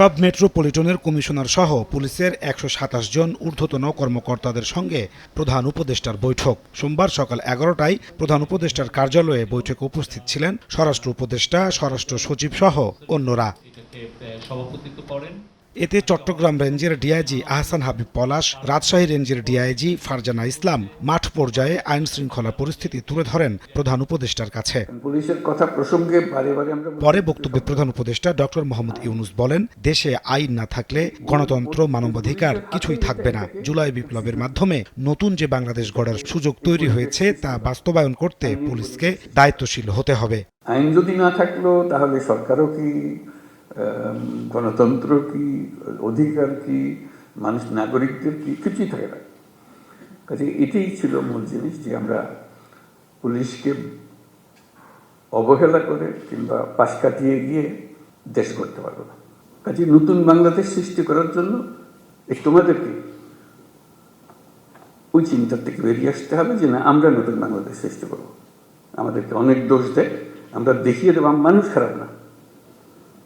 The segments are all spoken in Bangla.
সব মেট্রোপলিটনের কমিশনার সহ পুলিশের একশো সাতাশ জন ঊর্ধ্বতন কর্মকর্তাদের সঙ্গে প্রধান উপদেষ্টার বৈঠক। সোমবার সকাল এগারোটায় প্রধান উপদেষ্টার কার্যালয়ে বৈঠকে উপস্থিত ছিলেন স্বরাষ্ট্র উপদেষ্টা, স্বরাষ্ট্র সচিব সহ অন্যরা। সভাপতিত্ব করেন। এতে চট্টগ্রাম রেঞ্জের ডিআইজি আহসান হাবিব পলাশ রাজশাহী রেঞ্জের ডিআইজি ফারজানা ইসলাম মাঠ পর্যায়ে আইন শৃঙ্খলা পরিস্থিতি তুলে ধরেন প্রধান উপদেষ্টার কাছে। পুলিশের কথা প্রসঙ্গে পরে বক্তব্যে প্রধান উপদেষ্টা ডক্টর মোহাম্মদ ইউনুস বলেন দেশে আইন না থাকলে গণতন্ত্র মানবাধিকার কিছুই থাকবে না। জুলাই বিপ্লবের মাধ্যমে নতুন যে বাংলাদেশ গড়ার সুযোগ তৈরি হয়েছে তা বাস্তবায়ন করতে পুলিশকে দায়িত্বশীল হতে হবে। আইন যদি না থাকল তাহলে সরকারও কি গণতন্ত্র কি, অধিকার কি, মানুষ, নাগরিকদের কি, কিছুই থাকে না। কাজে এটাই ছিল মূল জিনিস যে আমরা পুলিশকে অবহেলা করে কিংবা পাশ কাটিয়ে গিয়ে দেশ করতে পারব না। কাজে নতুন বাংলাদেশ সৃষ্টি করার জন্য তোমাদেরকে ওই চিন্তা থেকে বেরিয়ে আসতে হবে যে না, আমরা নতুন বাংলাদেশ সৃষ্টি করব। আমাদেরকে অনেক দোষ দেয়, আমরা দেখিয়ে দেবো মানুষ খারাপ না।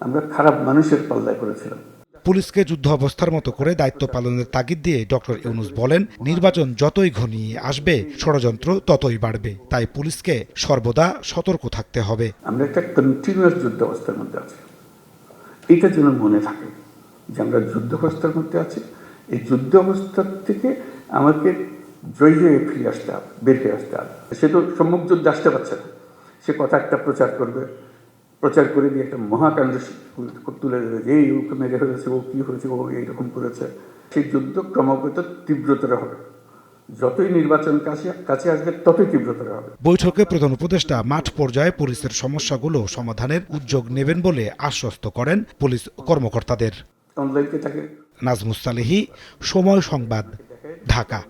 আমরা খারাপ মানুষের পাল্লায় করেছিলাম পুলিশকে যুদ্ধ অবস্থার মতো করে দায়িত্ব পালনের তাগিদ দিয়ে ডক্টর ইউনুস বলেন নির্বাচন যতই ঘনিয়ে আসবে ষড়যন্ত্র ততই বাড়বে। তাই পুলিশকে সর্বদা সতর্ক থাকতে হবে। আমরা একটা কন্টিনিউয়াস যুদ্ধ অবস্থার মধ্যে আছি। এটা যেন মনে থাকে যে আমরা যুদ্ধ অবস্থার মধ্যে আছি। এই যুদ্ধ অবস্থার থেকে আমাকে জয় হয়ে ফিরে আসতে হবে বের হয়ে আসতে হবে। সে তো সম্মুখ যুদ্ধে আসতে পারছে না। সে কথা একটা প্রচার করবে প্রচার করে দিয়ে একটা মহাকাণ্ড তুলে দেবে যে এই ওকে মেরে ফেলেছে ও কী হয়েছে ও এইরকম করেছে। সেই যুদ্ধ ক্রমাগত তীব্রতর হবে। যতই নির্বাচন কাছে কাছে আসবে ততই তীব্রতর হবে। বৈঠকে প্রধান উপদেষ্টা মাঠ পর্যায়ে পুলিশের সমস্যাগুলো সমাধানের উদ্যোগ নেবেন বলে আশ্বস্ত করেন পুলিশ কর্মকর্তাদের। অনলাইনকে তাকে নাজমুস সালেহি সময় সংবাদ ঢাকা।